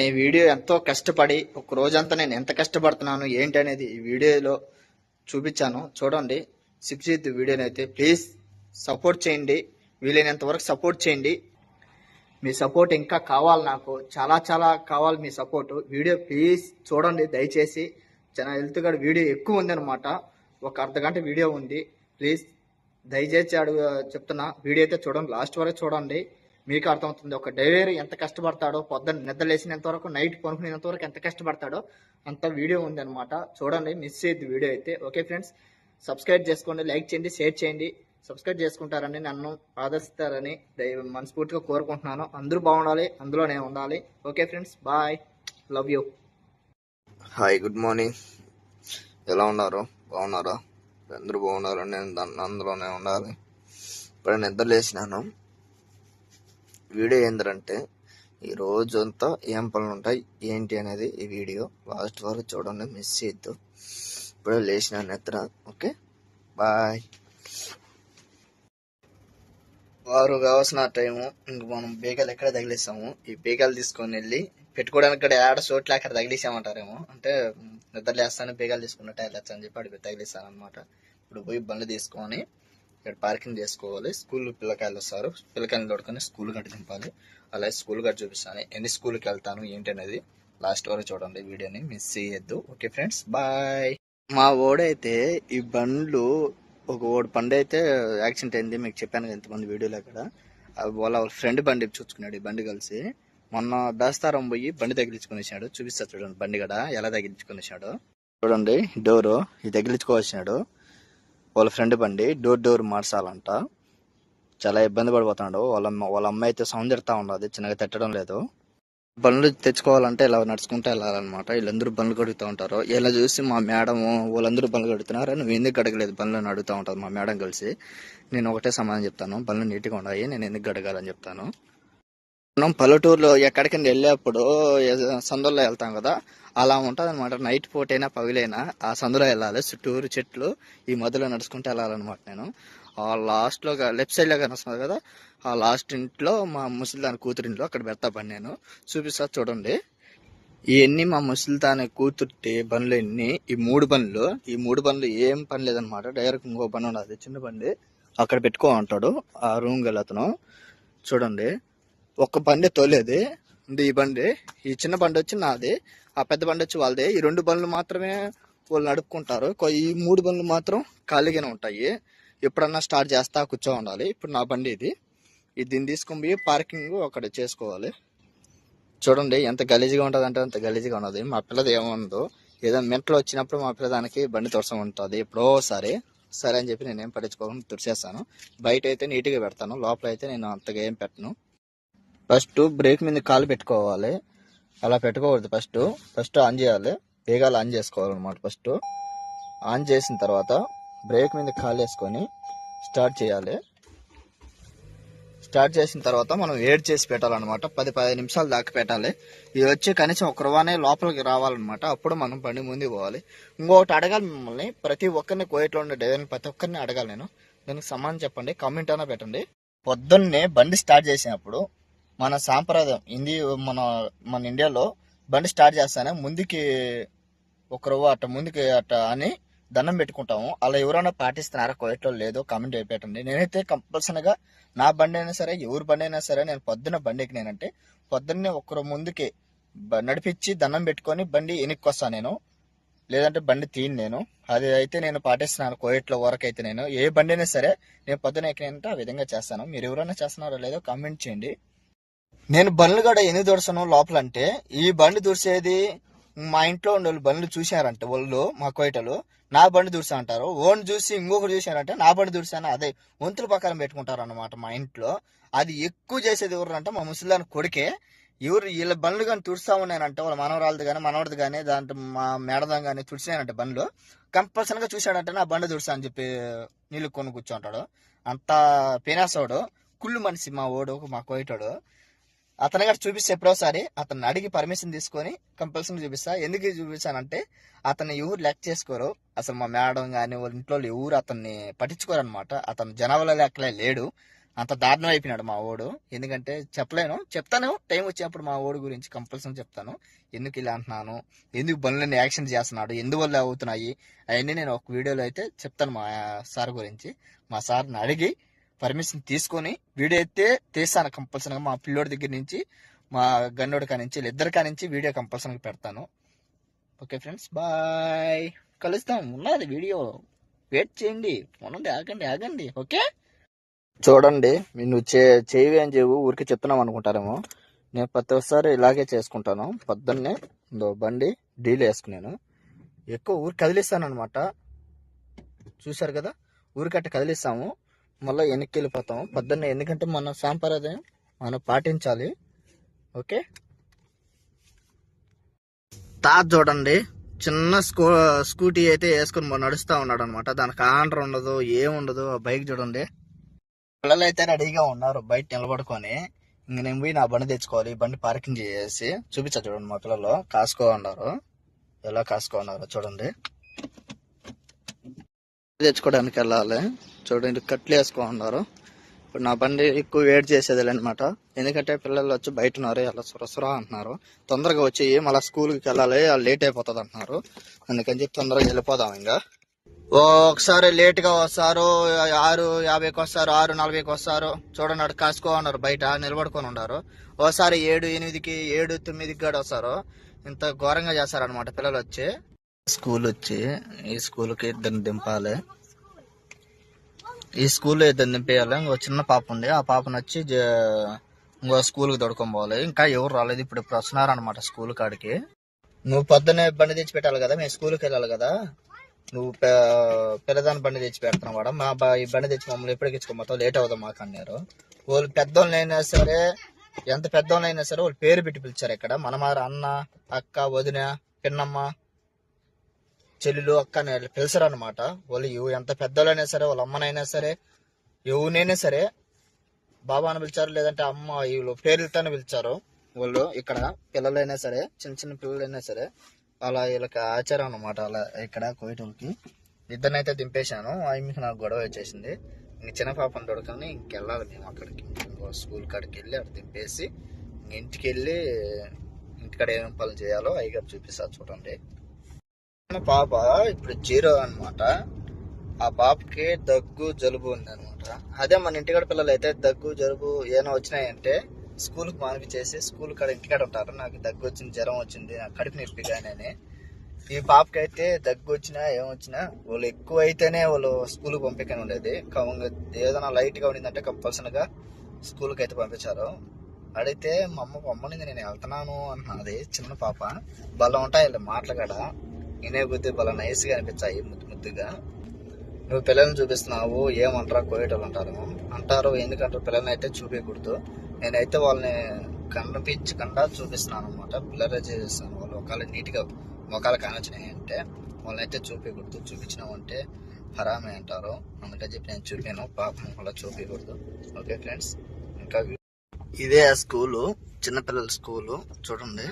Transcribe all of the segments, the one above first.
ఈ వీడియో ఎంతో కష్టపడి ఒక రోజంతా నేను ఎంత కష్టపడుతున్నాను ఏంటి అనేది ఈ వీడియోలో చూపించాను. చూడండి సిప్జిత్ వీడియోని అయితే ప్లీజ్ సపోర్ట్ చేయండి. వీలైనంత వరకు సపోర్ట్ చేయండి. మీ సపోర్ట్ ఇంకా కావాలి నాకు చాలా చాలా కావాలి మీ సపోర్ట్. వీడియో ప్లీజ్ చూడండి దయచేసి. చాలా హెల్త్ కూడా వీడియో ఎక్కువ ఉందన్నమాట. ఒక అర్ధ గంట వీడియో ఉంది. ప్లీజ్ దయచేసి అడుగు చెప్తున్నా. వీడియో అయితే చూడండి లాస్ట్ వరకు చూడండి. మీకు అర్థమవుతుంది. ఒక డైవర్ ఎంత కష్టపడతాడో పొద్దున్న నిద్రలేసినంతవరకు వరకు నైట్ పనుకునేంత వరకు ఎంత కష్టపడతాడో అంత వీడియో ఉంది అనమాట చూడండి మిస్ చేయద్దు వీడియో అయితే. ఓకే ఫ్రెండ్స్ సబ్స్క్రైబ్ చేసుకోండి లైక్ చేయండి షేర్ చేయండి. సబ్స్క్రైబ్ చేసుకుంటారని నన్ను ఆదరిస్తారని మనస్ఫూర్తిగా కోరుకుంటున్నాను. అందరూ బాగుండాలి అందులో నేను ఉండాలి. Okay friends bye. Love you hi good morning ఎలా ఉన్నారు? బాగున్నారా? అందరూ బాగున్నారు నేను దాన్ని అందులోనే ఉండాలి. ఇప్పుడు నిద్ర లేచినాను. వీడియో ఏంటంటే ఈ రోజు అంతా ఏం పనులు ఉంటాయి ఏంటి అనేది ఈ వీడియో లాస్ట్ వరకు చూడండి మిస్ చేయొద్దు. ఇప్పుడు లేచిన నిద్ర ఓకే? బాయ్. వారు కావాల్సిన టైము ఇంక మనం బేగాలు ఎక్కడ తగిలిస్తాము? ఈ బీగాలు తీసుకొని వెళ్ళి పెట్టుకోవడానికి ఇక్కడ ఏడ చోట్ల అక్కడ తగిలిసామంటారేమో? అంటే నిద్ర లేస్తాను బేగాలు తీసుకున్నట్టు వెళ్ళచ్చు అని చెప్పి అడిగి తగిలిస్తాను అనమాట ఇప్పుడు పోయి బండ్లు తీసుకొని ఇక్కడ పార్కింగ్ చేసుకోవాలి. స్కూల్ పిల్లకాయలు వస్తారు. పిల్లకాయలు దొడుకొని స్కూల్ గట్టి దింపాలి. అలాగే స్కూల్ గట్టి చూపిస్తాను. ఎన్ని స్కూల్కి వెళ్తాను ఏంటి అనేది లాస్ట్ వరకు చూడండి. వీడియోని మిస్ చేయొద్దు. Okay friends bye. మా ఓడైతే ఈ బండ్లు ఒక ఓడి బండి అయితే యాక్సిడెంట్ అయింది. మీకు చెప్పాను ఎంతమంది వీడియోలో అక్కడ. వాళ్ళ ఫ్రెండ్ బండి చూసుకున్నాడు ఈ బండి కలిసి. మొన్న దాస్తారం పోయి బండి తగిలించుకునేసాడు. చూపిస్తా చూడండి బండి కూడా ఎలా తగిలించుకునేసాడు. చూడండి డోరు ఇది తగిలించుకోవచ్చినాడు వాళ్ళ ఫ్రెండ్ బండి డోర్ డోర్ మార్చాలంట. చాలా ఇబ్బంది పడిపోతున్నాడు. వాళ్ళ వాళ్ళ అమ్మాయి అయితే సౌండ్ తిడతా చిన్నగా తిట్టడం లేదు. బండ్లు తెచ్చుకోవాలంటే ఇలా నడుచుకుంటూ వెళ్ళాలన్నమాట. వీళ్ళందరూ బండ్లు కడుగుతూ ఉంటారు. ఇలా చూసి మా మేడం వాళ్ళందరూ బండ్లు కడుగుతున్నారు. నువ్వు ఎందుకు గడగలేదు బండ్లు అని అడుగుతూ ఉంటారు మా మేడం కలిసి. నేను ఒకటే సమాధానం చెప్తాను. బండ్లు నీట్గా ఉన్నాయి. నేను ఎందుకు గడగాలని చెప్తాను? మనం పల్లెటూరులో ఎక్కడికైనా వెళ్ళేప్పుడు సందుల్లో వెళ్తాం కదా అలా ఉంటుంది అనమాట నైట్ పూటైనా పగిలైనా ఆ సందులో వెళ్ళాలి. చుట్టూరు చెట్లు ఈ మధ్యలో నడుచుకుంటూ వెళ్ళాలన్నమాట నేను. ఆ లాస్ట్లో లెఫ్ట్ సైడ్లో కనిపిస్తుంది కదా? ఆ లాస్ట్ ఇంట్లో మా ముసలిదాని కూతురింట్లో అక్కడ పెడతా పని నేను. చూపిస్తా చూడండి. ఇవన్నీ మా ముసలిదాని కూతుర్టి బండ్లు ఎన్ని? ఈ మూడు బండ్లు. ఈ మూడు బండ్లు ఏం పని లేదనమాట డైరెక్ట్ ఇంకో బండి ఉండదు చిన్న బండి. అక్కడ పెట్టుకో అంటాడు. ఆ రూమ్ అతను చూడండి. ఒక్క బండి తోలేది. ఈ బండి ఈ చిన్న బండి వచ్చి నాది. ఆ పెద్ద బండి వచ్చి వాళ్ళదే. ఈ రెండు బండ్లు మాత్రమే వాళ్ళు నడుపుకుంటారు. ఈ మూడు బండ్లు మాత్రం ఖాళీగానే ఉంటాయి. ఎప్పుడన్నా స్టార్ట్ చేస్తా కూర్చో ఉండాలి. ఇప్పుడు నా బండి ఇది. ఇది దీన్ని తీసుకొని పోయి పార్కింగ్ అక్కడ చేసుకోవాలి. చూడండి ఎంత గలీజ్గా ఉంటుంది అంటే అంత గలీజ్గా ఉన్నది. మా పిల్లది ఏముందో. ఏదో మెంట్లో వచ్చినప్పుడు మా పిల్లదానికి బండి తుడసం ఉంటుంది. ఎప్పుడో సరే సరే అని చెప్పి నేను ఏం పట్టించుకోకుండా తుడిచేస్తాను. బయట అయితే నీట్గా పెడతాను. లోపల అయితే నేను అంతగా ఏం పెట్టను. ఫస్ట్ బ్రేక్ మీద కాలు పెట్టుకోవాలి. అలా పెట్టుకోకూడదు ఫస్ట్. ఫస్ట్ ఆన్ చేయాలి. వేగాలు ఆన్ చేసుకోవాలన్నమాట ఫస్ట్. ఆన్ చేసిన తర్వాత బ్రేక్ మీద కాలు వేసుకొని స్టార్ట్ చేయాలి. స్టార్ట్ చేసిన తర్వాత మనం వేడి చేసి పెట్టాలన్నమాట. పది పదిహేను నిమిషాలు దాకా పెట్టాలి. ఇది వచ్చి కనీసం ఒక రవాణే లోపలికి రావాలన్నమాట. అప్పుడు మనం బండి ముందుకు పోవాలి. ఇంకొకటి అడగాలి మిమ్మల్ని. ప్రతి ఒక్కరిని కోయట్లో ఉండే డ్రైవర్ని ప్రతి ఒక్కరిని అడగాలి నేను. దానికి సమాధానం చెప్పండి. కామెంట్ అయినా పెట్టండి. పొద్దున్నే బండి స్టార్ట్ చేసినప్పుడు మన సాంప్రదాయం హిందీ మన మన ఇండియాలో బండి స్టార్ట్ చేస్తానే ముందుకి ఒకరు అట్ట ముందుకి అట్ట అని దండం పెట్టుకుంటాము. అలా ఎవరైనా పాటిస్తున్నారా? కోయట్లో లేదో కామెంట్ పెట్టండి. నేనైతే కంపల్సరీగా నా బండి అయినా సరే ఎవరి బండి అయినా సరే నేను పొద్దున్న బండి ఎక్కినానంటే పొద్దున్నే ఒకరు ముందుకి నడిపించి దండం పెట్టుకొని బండి వెనక్కి వస్తాను నేను. లేదంటే బండి తీయను నేను. అది అయితే నేను పాటిస్తున్నాను కోయట్లో వరకు అయితే నేను. ఏ బండి అయినా సరే నేను పొద్దున ఎక్కినంటే ఆ విధంగా చేస్తాను. మీరు ఎవరైనా చేస్తున్నారో లేదో కామెంట్ చేయండి. నేను బండ్లు కూడా ఎందుకు దుడసాను లోపల అంటే ఈ బండి దుడిసేది మా ఇంట్లో ఉండే వాళ్ళు బండ్లు చూశారంట వాళ్ళు మా కోయటలు నా బండి దూర్చా అంటారు ఓన్ చూసి ఇంకొకరు చూశారంటే నా బండి దూర్చాను అదే వంతుల ప్రకారం పెట్టుకుంటారు అనమాట మా ఇంట్లో. అది ఎక్కువ చేసేది ఎవరు అంటే మా ముసలిదాని కొడుకే. ఎవరు వీళ్ళ బండ్లు కానీ తుడుస్తా ఉన్నానంటే వాళ్ళ మనవరాలది కానీ మనవడిది కానీ దాంట్లో మా మేడదాం కానీ తుడిచానంటే బండ్లు. కంపల్సరీగా చూశాడంటే నా బండి తుడుస్తా అని చెప్పి నీళ్ళు కొని కూర్చుంటాడు. అంత పేనాసోడు కుళ్ళు మనిషి మా ఓడు మా కోయటాడు. అతను గారు చూపిస్తే ఎప్పుడోసారి అతను అడిగి పర్మిషన్ తీసుకొని కంపల్సరీ చూపిస్తా. ఎందుకు చూపిస్తానంటే అతన్ని ఎవరు లెక్క చేసుకోరు. అసలు మా మేడం కానీ వాళ్ళ ఇంట్లో ఎవరు అతన్ని పట్టించుకోరు అనమాట అతను జనాభాలో లెక్కలే లేడు. అంత దారుణం అయిపోయినాడు మా ఓడు. ఎందుకంటే చెప్పలేను. చెప్తాను. టైం వచ్చినప్పుడు మా ఓడు గురించి కంపల్సరీ చెప్తాను. ఎందుకు ఇలా అంటున్నాను? ఎందుకు బండ్లన్నీ యాక్షన్ చేస్తున్నాడు? ఎందువల్ల అవుతున్నాయి? అవన్నీ నేను ఒక వీడియోలో అయితే చెప్తాను మా సార్ గురించి. మా సార్ని అడిగి పర్మిషన్ తీసుకొని వీడియో అయితే తీస్తాను కంపల్సరీగా మా పిల్లోడి దగ్గర నుంచి మా గన్నోడి కానించి ఇద్దరి కానించి వీడియో కంపల్సరీగా పెడతాను. Okay friends bye. కలుస్తాం. ఉన్నది వీడియో. వెయిట్ చేయండి. ఉన్నది ఆగండి ఆగండి. ఓకే? చూడండి నువ్వు చే చేయవి అని చెప్పు ఊరికి చెప్తున్నాం అనుకుంటారేమో. నేను ప్రతి ఒక్కసారి ఇలాగే చేసుకుంటాను. పొద్దున్నే బండి డీల్ వేసుకున్నాను ఎక్కువ ఊరికి కదిలిస్తాను అనమాట చూశారు కదా? ఊరికట్ట కదిలిస్తాము. మళ్ళీ వెనక్కి వెళ్ళిపోతాం పొద్దున్నే ఎందుకంటే మన సాంప్రదాయం మనం పాటించాలి. ఓకే? తాత చూడండి. చిన్న స్కూ స్కూటీ అయితే వేసుకుని నడుస్తూ ఉన్నాడు అనమాట దానికి ఆండ్ర ఉండదు ఏముండదు ఆ బైక్ చూడండి. పిల్లలు అయితే రెడీగా ఉన్నారు బయట నిలబడుకొని. ఇంక నేను పోయి నా బండి తెచ్చుకోవాలి ఈ బండి పార్కింగ్ చేసి. చూపించా చూడండి మా పిల్లలు. కాసుకో ఉన్నారు ఎలా కాసుకో ఉన్నారు చూడండి. తెచ్చుకోవడానికి వెళ్ళాలి. చూడండి కట్లు వేసుకో ఉన్నారు ఇప్పుడు నా బండి ఎక్కువ వెయిట్ చేసేది అనమాట ఎందుకంటే పిల్లలు వచ్చి బయట ఉన్నారు అలా సురసురా అంటున్నారు. తొందరగా వచ్చి మళ్ళీ స్కూల్కి వెళ్ళాలి లేట్ అయిపోతుంది అంటున్నారు. అందుకని చెప్పి తొందరగా వెళ్ళిపోదాం ఇంకా. ఒకసారి లేట్గా వస్తారు ఆరు యాభైకి వస్తారు ఆరు నలభైకి వస్తారు. చూడండి అటు కాసుకో ఉన్నారు బయట నిలబడుకొని ఉన్నారు. ఓసారి ఏడు ఎనిమిదికి ఏడు తొమ్మిదికి కూడా వస్తారు. ఇంత ఘోరంగా చేస్తారనమాట పిల్లలు వచ్చి. స్కూల్ వచ్చి ఈ స్కూల్కి ఇద్దరిని దింపాలి. ఈ స్కూల్లో ఇద్దరు దింపేయాలి. ఇంకో చిన్న పాప ఉంది ఆ పాపను వచ్చి జ- ఇంకో స్కూల్కి దొడుకొని పోవాలి. ఇంకా ఎవరు రాలేదు. ఇప్పుడు ఇప్పుడు వస్తున్నారు అనమాట స్కూల్ కాడికి. నువ్వు పొద్దున్నే బండి తెచ్చి పెట్టాలి కదా. మేము స్కూల్కి వెళ్ళాలి కదా. నువ్వు పిల్లదాని బండి తెచ్చి పెడుతున్నావు మా ఈ బండి తెచ్చి మమ్మల్ని ఎప్పటికిచ్చుకోమతో లేట్ అవుదాం మాకు అన్నారు. వాళ్ళు పెద్దోళ్ళు అయినా సరే ఎంత పెద్దోళ్ళైనా అయినా సరే వాళ్ళు పేరు పెట్టి పిలిచారు ఇక్కడ. మనమార అన్న అక్క వదిన పిన్నమ్మ చెల్లెలు అక్క పిలిచరు వాళ్ళు పిలిచారు అనమాట వాళ్ళు ఎవ- ఎంత పెద్దోళ్ళైనా సరే వాళ్ళ అమ్మనైనా సరే ఎవరినైనా సరే బాబా అని పిలిచారు లేదంటే అమ్మ వీళ్ళు పేర్లతోనే పిలిచారు వాళ్ళు ఇక్కడ పిల్లలైనా సరే చిన్న చిన్న పిల్లలైనా సరే అలా వీళ్ళకి ఆచారం అనమాట అలా ఇక్కడ కోయటోళ్ళకి ఇద్దరినైతే దింపేశాను. ఆమెకి నాకు గొడవ వచ్చేసింది. ఇంక చిన్న పాపను దొరకని ఇంకెళ్ళాలి మేము అక్కడికి. స్కూల్ కాడికి వెళ్ళి అక్కడ దింపేసి ఇంటికి వెళ్ళి ఇంటికాడ ఏమేమి పనులు చేయాలో అయ్యగారు చూపిస్తారు చూడండి. పాప ఇప్పుడు జీరో అన్నమాట. ఆ పాపకి దగ్గు జలుబు ఉంది అనమాట అదే మన ఇంటికాడ పిల్లలు అయితే దగ్గు జలుబు ఏమైనా వచ్చినాయంటే స్కూల్కి మానిపించేసి స్కూల్ కాడ ఇంటికాడ ఉంటారు. నాకు దగ్గు వచ్చింది జ్వరం వచ్చింది నాకు కడుపు నొప్పి కానీ ఈ పాపకి అయితే దగ్గు వచ్చినా ఏమొచ్చినా వాళ్ళు ఎక్కువ అయితేనే వాళ్ళు స్కూల్కి పంపించని ఉండేది. ఏదైనా లైట్గా ఉండిందంటే కంపల్సరీగా స్కూల్కి అయితే పంపించారు. అడిగితే మా అమ్మ పంపనింది నేను వెళ్తున్నాను అన్నది చిన్న పాప. బలం ఉంటాయి వీళ్ళ మాటలు కూడా వినయబుద్ధి బల అనిపించాయి ముద్దు ముద్దుగా. నువ్వు పిల్లల్ని చూపిస్తున్నావు ఏమంటారా కోయటోళ్ళు అంటారు. అంటారు ఎందుకంటారు? పిల్లల్ని అయితే చూపించకూడదు నేనైతే వాళ్ళని కనిపించకుండా చూపిస్తున్నాను అనమాట పిల్లలే చేసేస్తాను. వాళ్ళు ఒకళ్ళు నీట్గా మొఖాలు కానొచ్చినాయి అంటే వాళ్ళని అయితే చూపించకూడదు చూపించినామంటే హరామే అంటారు. అందుకని చెప్పి నేను చూపాను పాపం అలా చూపించకూడదు ఓకే ఫ్రెండ్స్. ఇంకా ఇదే ఆ స్కూలు చిన్నపిల్లల స్కూలు చూడండి.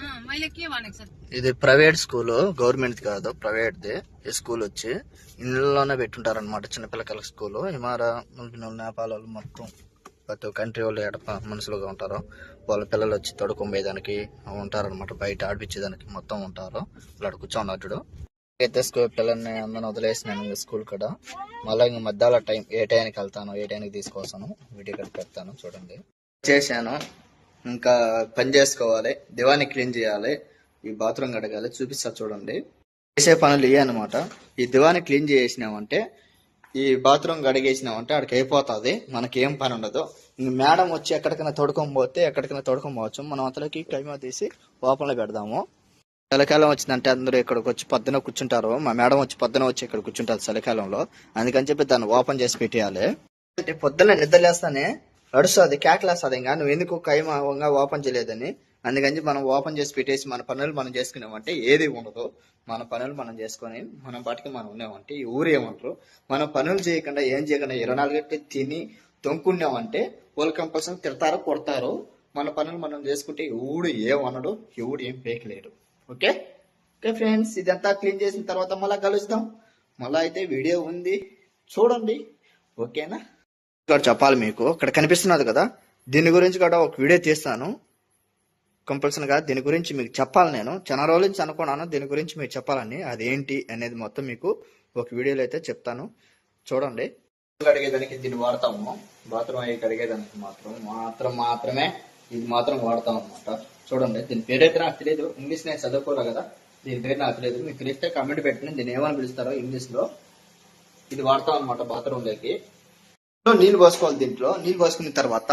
ఇది ప్రైవేట్ స్కూల్ గవర్నమెంట్ కాదు ప్రైవేట్ ది ఈ స్కూల్ వచ్చి ఇళ్ళలోనే పెట్టుంటారు అనమాట చిన్నపిల్లకాయల స్కూల్. హిమారా నేపాల్ వాళ్ళు మొత్తం ప్రతి కంట్రీ వాళ్ళు ఎడప మనుషులుగా ఉంటారు. వాళ్ళ పిల్లలు వచ్చి తడుకోబోయేదానికి ఉంటారు అనమాట బయట ఆడిపించేదానికి మొత్తం ఉంటారు. వాళ్ళు కూర్చోన్నారు చూడు అయితే స్కూల్ పిల్లల్ని అందరిని వదిలేసినాను స్కూల్ కూడా. మళ్ళీ ఇంక మధ్యాహ్నం టైం ఏ టైంకి వెళ్తాను ఏ టైంకి తీసుకొస్తాను వీడియో కూడా పెడతాను చూడండి. చేశాను. ఇంకా పని చేసుకోవాలి. దివాన్ని క్లీన్ చేయాలి. ఈ బాత్రూమ్ కడగాలి. చూపిస్తా చూడండి. చేసే పనులు ఇవే అనమాట ఈ దివాన్ని క్లీన్ చేసినామంటే ఈ బాత్రూమ్ కడిగేసినామంటే అక్కడికి అయిపోతుంది. మనకి ఏం పని ఉండదు. మేడం వచ్చి ఎక్కడికైనా తొడుకొని పోతే ఎక్కడికైనా తొడుకొని పోవచ్చు. మనం అంతలోకి కైమా తీసి ఓపెన్లో పెడదాము. చలికాలం వచ్చిందంటే అందరూ ఇక్కడికి వచ్చి పొద్దున కూర్చుంటారు. మా మేడం వచ్చి పొద్దున వచ్చి ఇక్కడ కూర్చుంటారు చలికాలంలో. అందుకని చెప్పి దాన్ని ఓపెన్ చేసి పెట్టేయాలి. అంటే పొద్దున్న నిద్రలేస్తానే నడుస్తుంది అది ఇంకా? నువ్వు ఎందుకు కైమంగా ఓపెన్ చేయలేదని? అందుకని మనం ఓపెన్ చేసి పెట్టేసి మన పనులు మనం చేసుకున్నామంటే ఏది ఉండదు. మన పనులు మనం చేసుకొని మన పాటికి మనం ఉన్నామంటే ఈ ఊరు ఏమంటారు? మన పనులు చేయకుండా ఏం చేయకుండా ఇరవై నాలుగు గంటలు తిని తొంకున్నామంటే వాళ్ళు కంపల్సరీ తిడతారు కొడతారు. మన పనులు మనం చేసుకుంటే ఎవడు ఏమనడు ఎవడు ఏం పేకలేడు ఓకే? ఓకే ఫ్రెండ్స్ ఇదంతా క్లీన్ చేసిన తర్వాత మళ్ళీ కలుస్తాం మళ్ళీ అయితే వీడియో ఉంది. చూడండి. ఓకేనా? ఇక్కడ చెప్పాలి మీకు. ఇక్కడ కనిపిస్తున్నది కదా దీని గురించి కూడా ఒక వీడియో తీస్తాను. కంపల్సరీగా దీని గురించి మీకు చెప్పాలి నేను. చాలా రోజుల నుంచి అనుకున్నాను దీని గురించి మీకు చెప్పాలని. అదేంటి అనేది మొత్తం మీకు ఒక వీడియోలో అయితే చెప్తాను. చూడండి. కడిగేదానికి దీన్ని వాడతాము. బాత్రూమ్ అయ్యి కడిగేదానికి మాత్రం మాత్రం మాత్రమే ఇది మాత్రం వాడతాం అనమాట చూడండి దీని పేరైతే నాకు తెలియదు ఇంగ్లీష్ నేను చదువుకోలే కదా దీని పేరు నాకు తెలియదు మీకు తెలిస్తే కమెంట్ పెట్టండి. దీన్ని ఏమని పిలుస్తారో ఇంగ్లీష్లో. ఇది వాడతాం అనమాట బాత్రూమ్లోకి నీళ్ళు పోసుకోవాలి దీంట్లో. నీళ్ళు పోసుకున్న తర్వాత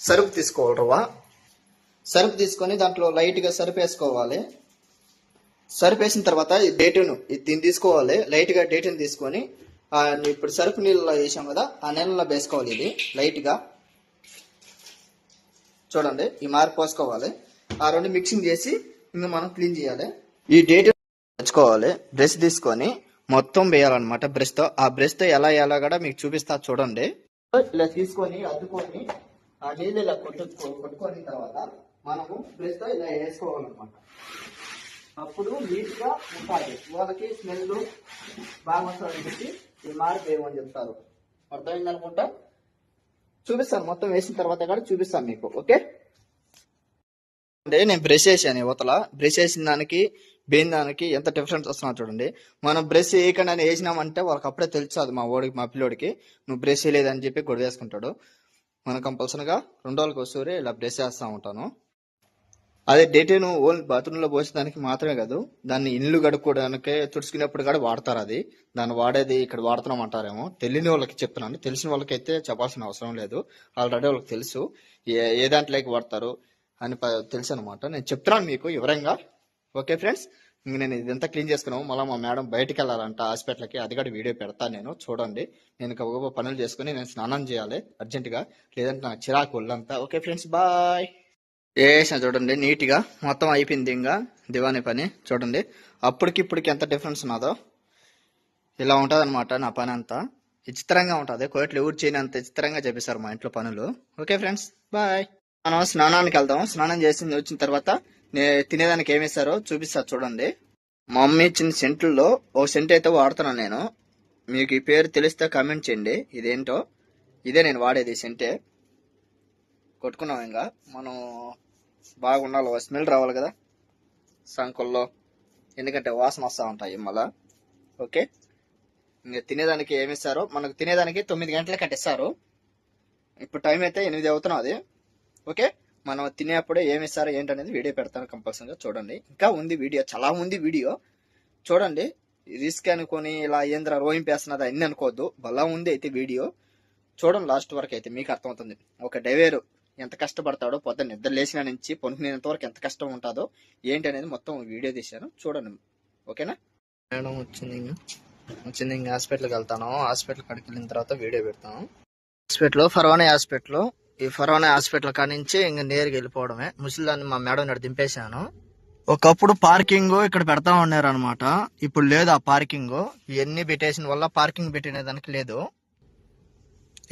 సరుపు తీసుకోవాలి సరుపు తీసుకొని దాంట్లో లైట్గా సరుపు వేసుకోవాలి సరుపు వేసిన తర్వాత ఈ డేటును దీన్ని తీసుకోవాలి. లైట్గా డేటును తీసుకొని ఇప్పుడు సరుపు నీళ్ళలో వేసాం కదా ఆ నీళ్ళలో వేసుకోవాలి ఇది లైట్గా. చూడండి ఈ మార్పు పోసుకోవాలి. ఆ రెండు మిక్సింగ్ చేసి ఇంకా మనం క్లీన్ చేయాలి. ఈ డేట్ తెచ్చుకోవాలి. బ్రష్ తీసుకొని మొత్తం వేయాలన్నమాట బ్రష్తో. ఆ బ్రష్తో ఎలా ఎలా కూడా మీకు చూపిస్తా చూడండి. ఇలా తీసుకొని అద్దుకొని ఆ నీళ్ళు ఇలా కొట్టు కొట్టుకొని తర్వాత మనము బ్రష్ ఇలా వేసుకోవాలన్నమాట. అప్పుడు నీట్గా ఉంటుంది వాళ్ళకి స్మెల్ బాగా వస్తుందని చెప్పి ఈ మార్పు వేయమని చెప్తారు? అర్థమైంది అనుకుంటా? చూపిస్తాను. మొత్తం వేసిన తర్వాత కూడా చూపిస్తాను మీకు. ఓకే? అంటే నేను బ్రష్ చేశాను యువతల బ్రష్ చేసిన దానికి బేన్ దానికి ఎంత డిఫరెన్స్ వస్తున్నా చూడండి. మనం బ్రష్ వేయకుండా వేసినామంటే వాళ్ళకి అప్పుడే తెలుసు మా ఓడికి మా పిల్లోడికి. నువ్వు బ్రష్ చేయలేదని చెప్పి గొడవ వేసుకుంటాడు. మనం కంపల్సరీగా రెండు రోజులకు వస్తూరే ఇలా బ్రష్ చేస్తూ ఉంటాను. అదే డేటేను ఓన్లీ బాత్రూంలో పోసేదానికి మాత్రమే కాదు దాన్ని ఇల్లు కడుక్కోవడానికి తుడుచుకునేప్పుడు కూడా వాడతారు అది. దాన్ని వాడేది ఇక్కడ వాడుతున్నాం అంటారేమో. తెలియని వాళ్ళకి చెప్తున్నాను. తెలిసిన వాళ్ళకైతే చెప్పాల్సిన అవసరం లేదు. ఆల్రెడీ వాళ్ళకి తెలుసు. ఏ ఏ దాంట్లోకి వాడతారు అని తెలుసు అనమాట నేను చెప్తున్నాను మీకు వివరంగా. ఓకే ఫ్రెండ్స్ ఇంక నేను ఇదంతా క్లీన్ చేసుకున్నాము. మళ్ళీ మా మేడం బయటికి వెళ్ళాలంట హాస్పిటల్కి. అది కూడా వీడియో పెడతాను నేను చూడండి. నేను ఒక పనులు చేసుకుని నేను స్నానం చేయాలి అర్జెంటుగా. లేదంటే నాకు చిరాకు ఒళ్ళంతా. Okay friends bye. వేసిన చూడండి నీట్గా మొత్తం అయిపోయింది ఇంకా దివానీ పని. చూడండి అప్పటికి ఇప్పటికి ఎంత డిఫరెన్స్ ఉన్నదో. ఇలా ఉంటుంది అనమాట నా పని అంతా. విచిత్రంగా ఉంటుంది. కోట్లు ఎవరు చేయని అంత విచిత్రంగా చేపిస్తారు మా ఇంట్లో పనులు. Okay friends bye. మనం స్నానానికి వెళ్దాం. స్నానం చేసి వచ్చిన తర్వాత తినేదానికి ఏమి ఇస్తారో చూపిస్తారు చూడండి. మా మమ్మీ ఇచ్చిన సెంట్లలో ఒక సెంట్ అయితే వాడుతున్నాను నేను. మీకు ఈ పేరు తెలిస్తే కామెంట్ చేయండి. ఇదేంటో? ఇదే నేను వాడేది సెంటే. కొట్టుకున్నాం ఇంకా. మనం బాగుండాలి స్మెల్ రావాలి కదా. సంకుల్లో. ఎందుకంటే వాసన వస్తూ ఉంటాయి మళ్ళా. ఓకే? ఇంకా తినేదానికి ఏమి ఇస్తారో? మనకు తినేదానికి తొమ్మిది గంటలకు కట్టిస్తారు. ఇప్పుడు టైం అయితే ఎనిమిది అవుతున్నది. ఓకే? మనం తినేప్పుడే ఏమి ఇస్తారో ఏంటనేది వీడియో పెడతాను కంపల్సరీగా చూడండి. ఇంకా ఉంది వీడియో చాలా ఉంది వీడియో. చూడండి రిస్క్ అనుకొని ఇలా ఏంద్ర రోయింపేస్తున్నది అన్ని అనుకోవద్దు. బలా ఉంది అయితే వీడియో. చూడండి లాస్ట్ వరకు అయితే మీకు అర్థమవుతుంది. ఒక డైవేరు ఎంత కష్టపడతాడో పొద్దున్న నిద్ర లేచిన నుంచి పొనుకునేంత వరకు ఎంత కష్టం ఉంటుందో ఏంటి అనేది మొత్తం వీడియో తీశాను. చూడండి. ఓకేనా? మేడం వచ్చింది ఇంకా. వచ్చింది ఇంకా హాస్పిటల్కి వెళ్తాను. హాస్పిటల్ కడికి వెళ్ళిన తర్వాత వీడియో పెడతాను. హాస్పిటల్ ఫర్వాణి హాస్పిటల్. ఈ ఫరోనా హాస్పిటల్ కాడి నుంచి ఇంకా నేరుగా వెళ్ళిపోవడమే. ముసలిదాన్ని మా మేడం నాడు దింపేశాను. ఒకప్పుడు పార్కింగ్ ఇక్కడ పెడతా ఉన్నారు అనమాట ఇప్పుడు లేదు ఆ పార్కింగ్. ఇవన్నీ పెట్టేసిన వల్ల పార్కింగ్ పెట్టిన దానికి లేదు.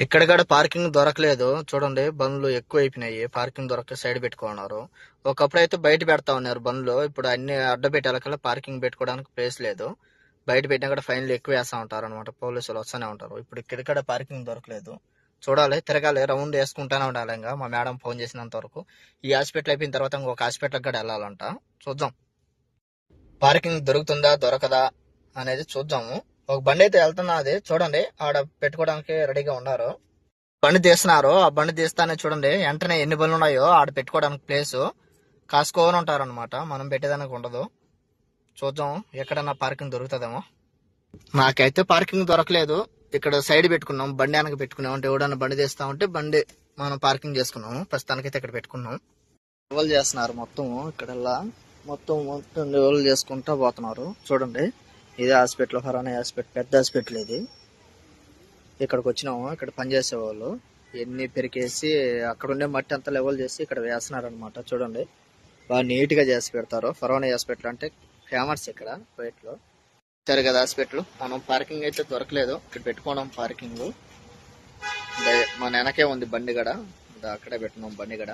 ఇక్కడ కూడా పార్కింగ్ దొరకలేదు. చూడండి బండ్లు ఎక్కువ అయిపోయినాయి. పార్కింగ్ దొరక సైడ్ పెట్టుకున్నారు. ఒకప్పుడు అయితే బయట పెడతా ఉన్నారు బండ్లు. ఇప్పుడు అన్ని అడ్డ పెట్టాలకల్లా పార్కింగ్ పెట్టుకోవడానికి ప్లేస్ లేదు. బయట పెట్టినా కూడా ఫైన్లు ఎక్కువ వేస్తా ఉంటారు అనమాట పోలీసులు వస్తూనే ఉంటారు. ఇప్పుడు ఇక్కడ కూడా పార్కింగ్ దొరకలేదు. చూడాలి తిరగాలి రౌండ్ వేసుకుంటానే ఉండాలి ఇంకా. మా మేడం ఫోన్ చేసినంత వరకు. ఈ హాస్పిటల్ అయిపోయిన తర్వాత ఇంకొక హాస్పిటల్ కూడా వెళ్ళాలంట. చూద్దాం. పార్కింగ్ దొరుకుతుందా దొరకదా అనేది చూద్దాము. ఒక బండి అయితే వెళ్తున్నది చూడండి ఆడ పెట్టుకోవడానికి రెడీగా ఉన్నారు. బండి తీస్తున్నారు. ఆ బండి తీస్తానే చూడండి వెంటనే ఎన్ని బండ్లు ఉన్నాయో ఆడ పెట్టుకోవడానికి ప్లేస్. కాసుకోని ఉంటారన్నమాట. మనం పెట్టేదానికి ఉండదు. చూద్దాం ఎక్కడన్నా పార్కింగ్ దొరుకుతుందేమో. నాకైతే పార్కింగ్ దొరకలేదు. ఇక్కడ సైడ్ పెట్టుకున్నాం బండి వెనక పెట్టుకున్నాం. అంటే ఎవడన్నా బండి తీస్తా ఉంటే బండి మనం పార్కింగ్ చేసుకున్నాం ప్రస్తుతానికైతే ఇక్కడ పెట్టుకున్నాం. లెవెల్ చేస్తున్నారు మొత్తం ఇక్కడల్లా. మొత్తం మొత్తం లెవెల్ చేసుకుంటా పోతున్నారు. చూడండి ఇదే హాస్పిటల్ ఫరానా హాస్పిటల్ పెద్ద హాస్పిటల్ ఇది. ఇక్కడికి వచ్చినాము ఇక్కడ పనిచేసేవాళ్ళు ఎన్ని పెరికేసి అక్కడ ఉండే మట్టి అంతా లెవెల్ చేసి ఇక్కడ వేస్తున్నారు అనమాట చూడండి బాగా నీట్గా చేసి పెడతారు. ఫరోనా హాస్పిటల్ అంటే ఫేమస్ ఇక్కడ పేట్లో ఇచ్చారు కదా హాస్పిటల్. మనం పార్కింగ్ అయితే దొరకలేదు. ఇక్కడ పెట్టుకోవడం పార్కింగ్. మన వెనకే ఉంది బండి గడ. అక్కడే పెట్టుకున్నాం బండి గడ.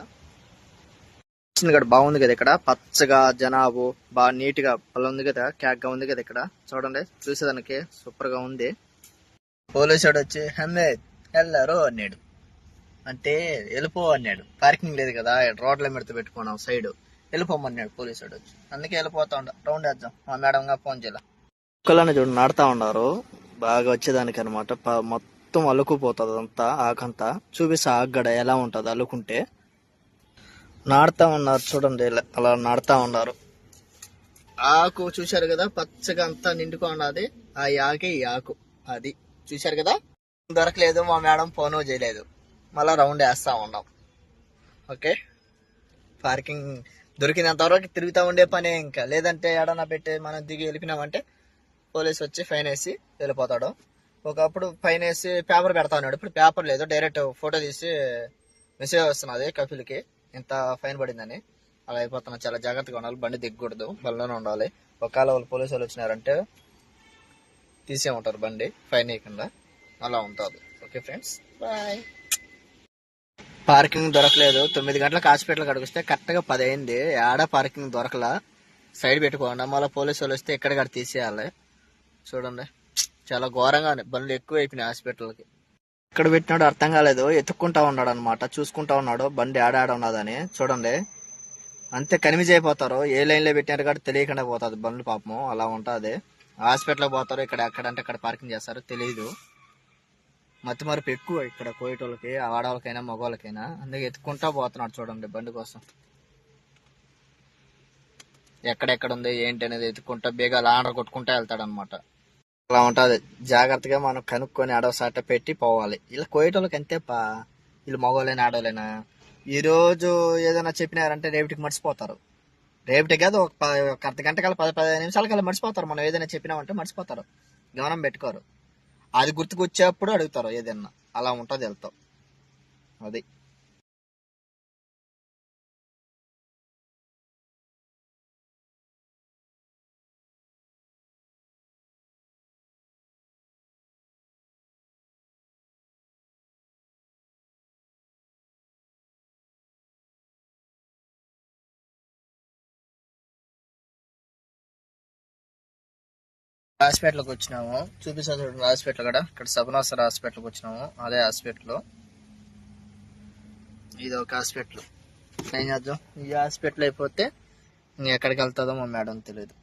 గడ బాగుంది కదా ఇక్కడ. పచ్చగా జనాబు బాగా నీట్గా పళ్ళు ఉంది కదా క్యాక్గా ఉంది కదా ఇక్కడ. చూడండి చూసేదానికి సూపర్గా ఉంది. పోలీసు వచ్చి హమ్మేద్ ఎల్లారు అన్నాడు. అంటే వెళ్ళిపో అన్నాడు. పార్కింగ్ లేదు కదా రోడ్ల మీద పెట్టుకున్నాం సైడ్. వెళ్ళిపోమన్నాడు పోలీసు వచ్చి. అందుకే వెళ్ళిపోతా ఉండ రౌండ్ వేద్దాం. మా మేడం గా ఫోన్ చేయాలి. కుక్కలని చూడు నాడుతా ఉన్నారు. బాగా వచ్చేదానికి అనమాట మొత్తం అల్లుకుపోతుంది అంతా ఆకంతా. చూపిస్తా ఆగడ ఎలా ఉంటది అల్లుకుంటే నాడుతా ఉన్నారు చూడండి అలా నాడుతా ఉన్నారు. ఆకు చూశారు కదా పచ్చగా అంతా నిండుగా ఉన్నది. ఆ ఆకే ఈ ఆకు అది. చూశారు కదా? దొరకలేదు మా మేడం ఫోన్ చేయలేదు. మళ్ళా రౌండ్ వేస్తా ఉన్నాం. ఓకే? పార్కింగ్ దొరికినంత వరకు తిరుగుతూ ఉండే పనే ఇంకా. లేదంటే ఎడనా పెట్టి మనం దిగి వెళ్ళిపోయినామంటే పోలీస్ వచ్చి ఫైన్ వేసి వెళ్ళిపోతాడు. ఒకప్పుడు ఫైన్ వేసి పేపర్ పెడతా ఉన్నాడు. ఇప్పుడు పేపర్ లేదు. డైరెక్ట్ ఫోటో తీసి మెసేజ్ వస్తున్నది కపిల్కి. ఇంత ఫైన్ పడిందని. అలా అయిపోతున్నా. చాలా జాగ్రత్తగా ఉండాలి. బండి దిగకూడదు. బండిలోనే ఉండాలి. ఒకవేళ వాళ్ళు పోలీసు వాళ్ళు వచ్చినారంటే తీసే ఉంటారు బండి. ఫైన్ వేయకుండా. అలా ఉంటుంది. Okay friends. బాయ్. పార్కింగ్ దొరకలేదు. తొమ్మిది గంటలకు హాస్పిటల్కి అడిగిస్తే కరెక్ట్గా పది అయింది. ఆడ పార్కింగ్ దొరకలా. సైడ్ పెట్టుకోండి. మళ్ళీ పోలీసు వాళ్ళు వస్తే ఎక్కడికక్కడ తీసేయాలి. చూడండి. చాలా ఘోరంగా బండ్లు ఎక్కువ అయిపోయినాయి హాస్పిటల్కి. ఎక్కడ పెట్టినాడు అర్థం కాలేదు. ఎత్తుక్కుంటా ఉన్నాడు అనమాట చూసుకుంటా ఉన్నాడు. బండి ఆడ ఆడ ఉన్నదని. చూడండి. అంతే కనిమిజ్ అయిపోతారు. ఏ లైన్లో పెట్టినారు కాబట్టి తెలియకుండా పోతుంది బండ్లు పాపము. అలా ఉంటుంది. హాస్పిటల్కి పోతారు. ఇక్కడ ఎక్కడంటే అక్కడ పార్కింగ్ చేస్తారు. తెలియదు మతి మరపు ఎక్కువ ఇక్కడ కోయటోళ్ళకి ఆడవాళ్ళకైనా మగవాళ్ళకైనా. అందుకే ఎత్తుకుంటా పోతున్నాడు చూడండి బండి కోసం. ఎక్కడెక్కడ ఉంది ఏంటి అనేది ఎత్తుకుంటా బేగాలు ఆర్డర్ కొట్టుకుంటా వెళ్తాడు అనమాట అలా ఉంటుంది. జాగ్రత్తగా మనం కనుక్కొని అడవసాట పెట్టి పోవాలి. ఇలా కోయటోళ్ళకి అంతే పా వీళ్ళు మగవాళ్ళైనా ఆడవాళ్ళైనా ఈ రోజు ఏదైనా చెప్పినారంటే రేపటికి మర్చిపోతారు. రేపటి కాదు ఒక ఒక అర్ధ గంట కల్లా పది పదిహేను నిమిషాల కల్లా మర్చిపోతారు. మనం ఏదైనా చెప్పినామంటే మర్చిపోతారు. గమనం పెట్టుకోరు. అది గుర్తుకొచ్చేప్పుడు అడుగుతారు ఏదైనా. అలా ఉంటుంది వెళ్తాం. అది. హాస్పిటల్కి వచ్చినాము. చూపిస్తాను చూడండి హాస్పిటల్ కూడా ఇక్కడ సబనాసర్ హాస్పిటల్కి వచ్చినాము. అదే హాస్పిటల్. ఇది ఒక హాస్పిటల్. ఏం చేద్దాం? ఈ హాస్పిటల్ అయిపోతే ఎక్కడికి వెళ్తుందో మా మేడం తెలియదు.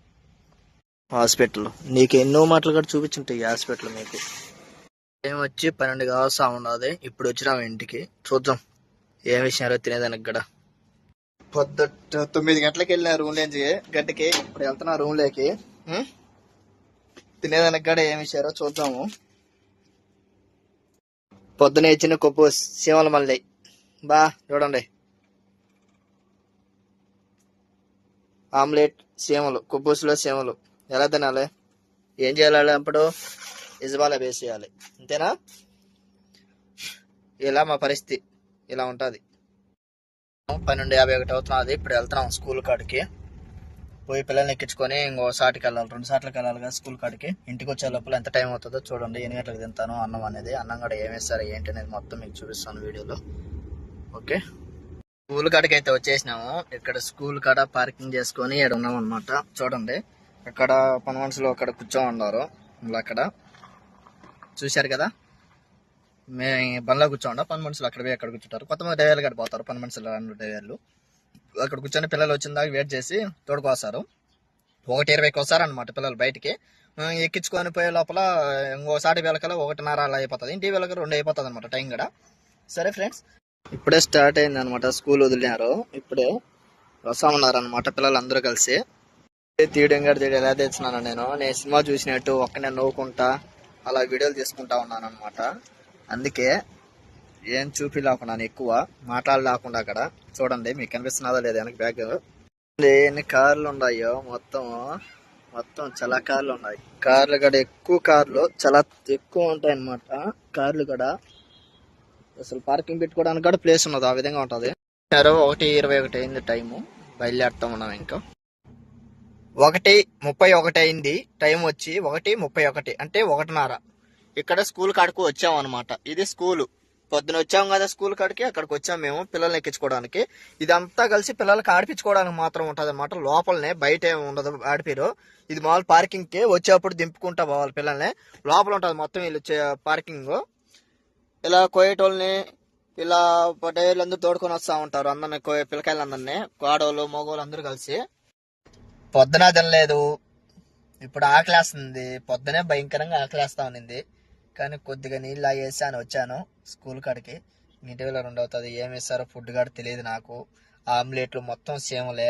హాస్పిటల్. నీకు ఎన్నో మాటలు కూడా చూపించుంటాయి ఈ హాస్పిటల్ మీకు. ఏం వచ్చి పన్నెండు కావస్తా ఉన్నది ఇప్పుడు వచ్చినాము ఇంటికి. చూద్దాం. ఏం విషయాలో తినేదానికి కూడా. పొద్దు తొమ్మిది గంటలకు వెళ్ళిన రూమ్ లేంచి గంటకి ఇప్పుడు వెళ్తున్నా రూమ్ లేకి. తినేదానికి కూడా ఏమి ఇచ్చారో చూద్దాము. పొద్దునే ఇచ్చిన కొప్పు సీమల మళ్ళీ బా చూడండి. ఆమ్లెట్ సీమలు కుబ్బూసులో సీమలు. ఎలా తినాలి? ఏం చేయాలి అప్పుడు? ఇజబాల వేసేయాలి. అంతేనా? ఇలా మా పరిస్థితి. ఇలా ఉంటుంది. పన్నెండు యాభై ఒకటి అవుతున్నది. ఇప్పుడు వెళ్తున్నాం స్కూల్ కాడికి. పోయి పిల్లల్ని ఎక్కించుకొని ఇంకో సాటికి వెళ్ళాలి. రెండు సార్లకి వెళ్ళాలి కదా స్కూల్ కాడికి. ఇంటికి వచ్చే లోపల ఎంత టైం అవుతుందో చూడండి. ఎన్ని గంటలకు తింటాను అన్నం అనేది. అన్నం కూడా ఏమేస్తారు వేస్తారు ఏంటి అనేది మొత్తం మీకు చూపిస్తాను వీడియోలో. ఓకే? స్కూల్ కాడికి అయితే వచ్చేసినాము. ఇక్కడ స్కూల్ కాడ పార్కింగ్ చేసుకొని ఇక్కడ ఉన్నాం అనమాట చూడండి. అక్కడ పని మనుషులు అక్కడ కూర్చో ఉన్నారు. మళ్ళీ అక్కడ. చూశారు కదా? మే బండ్లో కూర్చోండా పని మనుషులు అక్కడ పోయి అక్కడ కూర్చుంటారు. కొంతమంది డ్రైవర్లు గడిపోతారు పని మనుషులు రెండు డ్రైవర్లు. అక్కడ కూర్చొని పిల్లలు వచ్చిన దాకా వెయిట్ చేసి తోడుకొస్తారు. ఒకటి ఇరవైకి వస్తారనమాట పిల్లలు బయటికి. ఎక్కించుకొని పోయే లోపల ఇంకోసారి వెళ్ళకల ఒకటిన్నర అలా అయిపోతుంది. ఇంటి వెళ్ళక రెండు అయిపోతుంది అనమాట టైం కూడా. సరే ఫ్రెండ్స్ ఇప్పుడే స్టార్ట్ అయింది అనమాట స్కూల్ వదిలినారు. ఇప్పుడే వస్తా ఉన్నారనమాట పిల్లలు అందరూ కలిసి తీయడం గారు తీయడం ఎలా తెచ్చినాను నేను. నేను సినిమా చూసినట్టు ఒక్కనే నవ్వుకుంటా అలా వీడియోలు తీసుకుంటా ఉన్నాను అనమాట అందుకే ఏం చూపిలేకున్నాను ఎక్కువ మాట్లాడలేకుండా అక్కడ. చూడండి మీకు కనిపిస్తున్నదో లేదా వెనక బ్యాగ్ ఎన్ని కార్లు ఉన్నాయో మొత్తం మొత్తం చాలా కార్లు ఉన్నాయి. కార్లు కూడా ఎక్కువ కార్లు చాలా ఎక్కువ ఉంటాయి అన్నమాట కార్లు కూడా అసలు పార్కింగ్ పెట్టుకోవడానికి కూడా ప్లేస్ ఉన్నది ఆ విధంగా ఉంటది. ఒకటి ఇరవై ఒకటి అయింది టైము బయలుదేరుతాం మనం ఇంకా. ఒకటి ముప్పై ఒకటి అయింది టైం వచ్చి ఒకటి ముప్పై ఒకటి అంటే ఒకటిన్నర. ఇక్కడ స్కూల్ కాడకు వచ్చాం అనమాట ఇది స్కూల్ పొద్దున వచ్చాం కదా స్కూల్ కాడికి అక్కడికి వచ్చాం మేము పిల్లల్ని ఎక్కించుకోవడానికి. ఇదంతా కలిసి పిల్లలకి ఆడిపించుకోవడానికి మాత్రం ఉంటుంది అనమాట లోపలనే బయట ఉండదు ఆడిపిరు. ఇది మామూలు పార్కింగ్కి వచ్చేప్పుడు దింపుకుంటా పోవాలి పిల్లల్ని. లోపల ఉంటుంది మొత్తం వీళ్ళు పార్కింగ్. ఇలా కోయేటోళ్ళని ఇలా డైరీలు అందరూ తోడుకొని వస్తూ ఉంటారు అందరిని కో- పిల్లకాయలందరినీ కోడోళ్ళు మగవాళ్ళు అందరూ కలిసి. పొద్దున తినలేదు ఇప్పుడు ఆకలేస్తుంది. పొద్దునే భయంకరంగా ఆకలేస్తా ఉన్నింది. కానీ కొద్దిగా నీళ్ళు ఆగేసి అని వచ్చాను. స్కూల్ కాడికి. ఇంటి రెండు అవుతుంది ఏం వేస్తారో ఫుడ్ కాడ తెలియదు నాకు. ఆమ్లెట్లు మొత్తం సేమలే.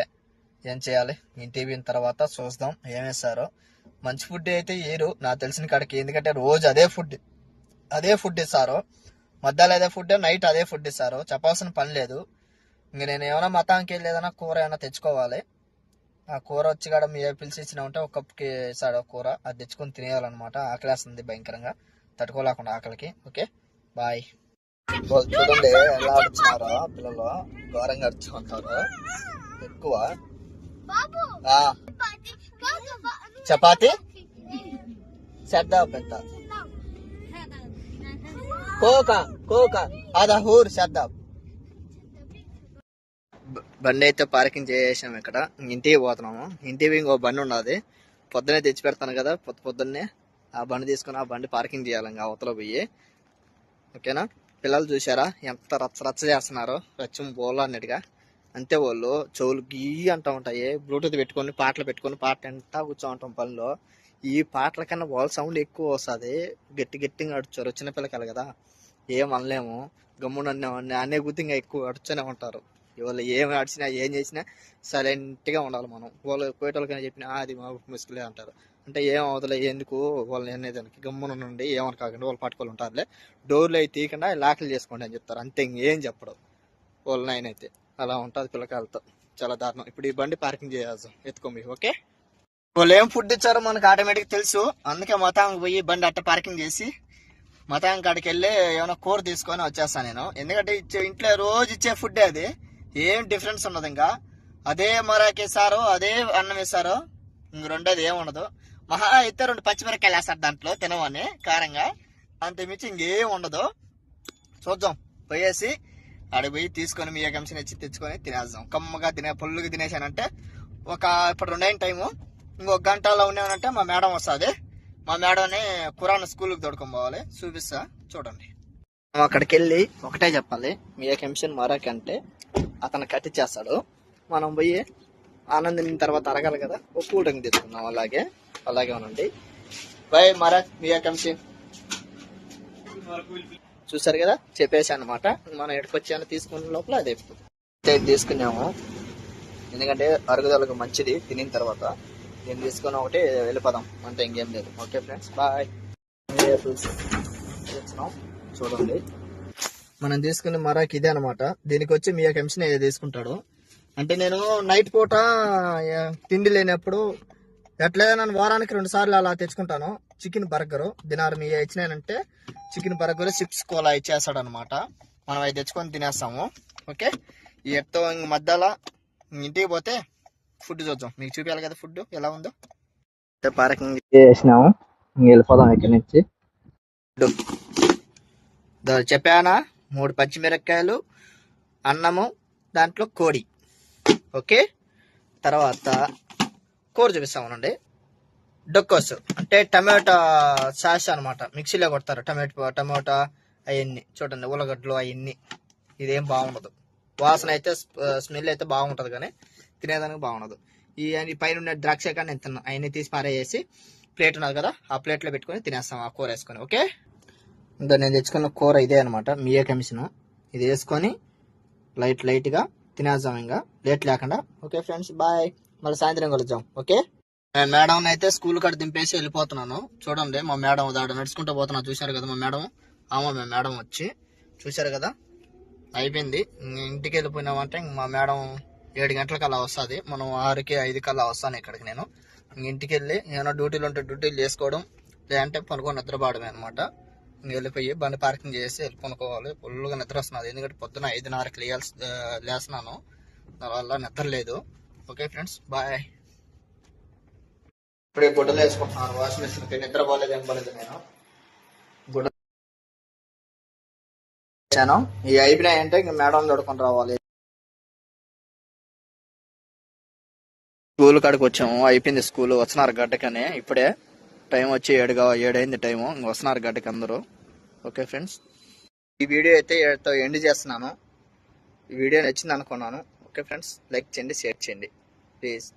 ఏం చేయాలి? ఇంటికి పోయిన తర్వాత చూద్దాం ఏం వేస్తారో మంచి ఫుడ్ అయితే ఏరు. నాకు తెలిసిన కాడికి. ఎందుకంటే రోజు అదే ఫుడ్. అదే ఫుడ్ ఇస్తారు. మధ్యాహ్నం అదే ఫుడ్ నైట్ అదే ఫుడ్ ఇస్తారు. చెప్పాల్సిన పని లేదు. ఇంక నేను ఏమైనా మతానికి వెళ్ళి ఏదైనా కూర ఏమైనా తెచ్చుకోవాలి. ఆ కూర వచ్చి కాడ మీ పిలిచి ఇచ్చిన ఉంటే ఒక కప్కి ఇస్తాడు కూర. అది తెచ్చుకొని తినేయాలన్నమాట. ఆకలేస్తుంది భయంకరంగా. తట్టుకోలేకుండా ఆకలికి. ఓకే? బాయ్. చూడండి ఎలా ఆడుతున్నారో పిల్లలు. ఘోరంగా అడుచు ఉంటారు ఎక్కువ ఆ, చపాతి. శ్రద్ధ పెద్ద. కోక కోక. అదా హూర్ శ్రద్ధ. బండి అయితే పార్కింగ్ చేసాం ఇక్కడ. ఇంటికి పోతున్నాము. ఇంటికి ఇంకో బండి ఉన్నది. పొద్దునే తెచ్చి పెడతాను కదా. పొద్దు పొద్దున్నే ఆ బండి తీసుకుని ఆ బండి పార్కింగ్ చేయాలి ఇంకా అవతల పోయి. ఓకేనా? పిల్లలు చూసారా ఎంత రచ్చ రచ్చ చేస్తున్నారు? రచ్చం బోల్ అన్నట్టుగా. అంతే వాళ్ళు చెవులు గీ అంటూ ఉంటాయి. బ్లూటూత్ పెట్టుకొని పాటలు పెట్టుకొని పాట ఎంత కూర్చో ఉంటాం పనిలో. ఈ పాటల కన్నా వాళ్ళ సౌండ్ ఎక్కువ వస్తుంది. గట్టి గట్టిగా అడుచారు చిన్న పిల్లకాయలు కదా. ఏం అనలేము. గమ్మున అనే గుర్తింగా ఎక్కువ అడుచునే ఉంటారు. వాళ్ళు ఏం అడిచినా ఏం చేసినా సైలెంట్గా ఉండాలి మనం. వాళ్ళు పోయేటోళ్ళకైనా చెప్పినా అది మా ముసుగులే అంటారు. అంటే ఏం అవతలే ఎందుకు వాళ్ళని అనేదానికి గమ్మున నుండి ఏమని కాకుండా వాళ్ళు పట్టుకొని ఉంటారులే. డోర్లు అయితే తీయకుండా లాకలు చేసుకోండి అని చెప్తారు. అంతే ఇంకేం చెప్పడం. వాళ్ళ నాయన అయితే అలా ఉంటుంది పిల్లకాయలతో. చాలా దారుణం. ఇప్పుడు ఈ బండి పార్కింగ్ చేయాల్సి ఎత్తుకోమి ఓకే? వాళ్ళు ఏం ఫుడ్ ఇచ్చారో మనకు ఆటోమేటిక్ తెలుసు. అందుకే మతాంకి పోయి బండి అట్ట పార్కింగ్ చేసి మతాం కాడికి వెళ్ళి ఏమైనా కూర తీసుకొని వచ్చేస్తాను నేను. ఎందుకంటే ఇచ్చే ఇంట్లో రోజు ఇచ్చే ఫుడ్ అది. ఏం డిఫరెన్స్ ఉండదు ఇంకా. అదే మరాకి అదే అన్నం వేసారో ఇంక రెండోది ఏముండదు ఉండదు. మహా అయితే రెండు పచ్చిమిరకాయలు వేస్తారు దాంట్లో తినవని కారంగా. అంతే మించి ఇంకేం ఉండదు. చూద్దాం. పోయేసి ఆడికి పోయి తీసుకొని మీ కంపెనీ వచ్చి తెచ్చుకొని తినేద్దాం. కమ్మగా తినే పుల్లుగా తినేసానంటే ఒక ఇప్పుడు రెండైన టైము ఇంకొక గంటలో ఉన్నామనంటే మా మేడం వస్తుంది. మా మేడంని కురాన్ స్కూల్కి తోడుకొని పోవాలి. చూపిస్తా. చూడండి. మనం అక్కడికి వెళ్ళి ఒకటే చెప్పాలి. మీ కంపెనీ మరాకి అంటే అతను కట్టించేస్తాడు మనం పోయి ఆనందిన తర్వాత అరగాలి కదా. ఒక కూల్ డ్రింక్ తీసుకున్నాం అలాగే. అలాగే ఉనండి బాయ్ మహారాజ్ మీ కంపెనీ చూసారు కదా? చెప్పేసి అనమాట మనం ఎక్కడికొచ్చాను తీసుకున్న లోపల అదే అయితే తీసుకున్నాము. ఎందుకంటే అరుగుదలకు మంచిది తినిన తర్వాత. నేను తీసుకుని ఒకటి వెళ్ళిపోదాం. అంతే ఇంకేం లేదు. Okay friends bye. చూడండి. మనం తీసుకునే మరాకి ఇదే అనమాట. దీనికి వచ్చి మీ కంపెనీ తీసుకుంటాడు. అంటే నేను నైట్ పూట తిండి లేనప్పుడు ఎట్లయినా నేను వారానికి రెండు సార్లు అలా తెచ్చుకుంటాను. Chicken burger. దినారు మీ ఇచ్చినానంటే చికెన్ బర్గర్ చిప్స్ కోలా ఇచ్చేస్తాడు అనమాట మనం అవి తెచ్చుకొని తినేస్తాము. ఓకే? ఈ ఎట్టో ఇంక మధ్యలో ఇంటికి పోతే ఫుడ్ చూద్దాం. మీకు చూపించాలి కదా ఫుడ్ ఎలా ఉందో? పార్కింగ్ చేసినాము వెళ్ళిపోదాం ఇక్కడి నుంచి. చెప్పానా? మూడు పచ్చిమిరపకాయలు అన్నము దాంట్లో కోడి. ఓకే? తర్వాత కూర చూపిస్తామనండి డొక్కోస్ అంటే టమాటా సాస్ అనమాట మిక్సీలో కొడతారు. టమాటో టమాటా అవన్నీ. చూడండి ఉల్లగడ్డలు అవన్నీ. ఇదేం బాగుండదు. వాసన అయితే స్మెల్ అయితే బాగుంటుంది కానీ తినేదానికి బాగుండదు. ఈ ఈ పైన ఉన్న ద్రాక్ష కానీ నేను తిన్నాను అవన్నీ తీసి పారేసి ప్లేట్ ఉన్నది కదా ఆ ప్లేట్లో పెట్టుకొని తినేస్తాం ఆ కూర వేసుకొని ఓకే? ఇంకా నేను తెచ్చుకున్న కూర ఇదే అనమాట మీయే కమిషన్ ఇది వేసుకొని లైట్ లైట్గా తినేద్దాం ఇంకా. లేట్ లేకుండా. Okay friends bye. మళ్ళీ సాయంత్రం కలుద్దాం ఓకే? నేను మేడం అయితే స్కూల్ కాడ దింపేసి వెళ్ళిపోతున్నాను. చూడండి మా మేడం దాడ నడుచుకుంటూ పోతున్నా. చూశారు కదా మా మేడం? ఆమె మా మేడం వచ్చి చూశారు కదా? అయిపోయింది. ఇంటికి వెళ్ళిపోయినామంటే మా మేడం ఏడు గంటలకు అలా వస్తుంది. మనం ఆరుకి ఐదు కల్లా వస్తాను ఇక్కడికి నేను. ఇంటికి వెళ్ళి ఏమైనా డ్యూటీలు ఉంటే డ్యూటీలు చేసుకోవడం లేదంటే పనుకొని నిద్రపోవడమే అనమాట ఇంక వెళ్ళిపోయి బండి పార్కింగ్ చేసి వెళ్ళి కొనుక్కోవాలి ఫుల్గా నిద్ర వస్తున్నది. ఎందుకంటే పొద్దున ఐదున్నరకి లేయాల్సి లేస్తున్నాను. దానివల్ల నిద్ర లేదు. ఓకే ఫ్రెండ్స్ బాయ్ ఇప్పుడే గుడ్డలు వేసుకుంటున్నాను వాషింగ్ మెషిన్కి నిద్ర పోలేదు ఏం పోలేదు నేను. గుడ్డ ఈ అయిపోయినాయి అంటే ఇంక మేడం తోడుకొని రావాలి. స్కూల్ కాడికి వచ్చాము. అయిపోయింది స్కూల్. వస్తున్నారు గడ్డకని. ఇప్పుడే టైం వచ్చి ఏడుగా ఏడైంది టైము. ఇంక వస్తున్నారు గడ్డకి అందరూ. ఓకే ఫ్రెండ్స్ ఈ వీడియో అయితే ఎండ్ చేస్తున్నాను. ఈ వీడియో నచ్చింది అనుకున్నాను. ఓకే ఫ్రెండ్స్ లైక్ చేయండి షేర్ చేయండి. ప్లీజ్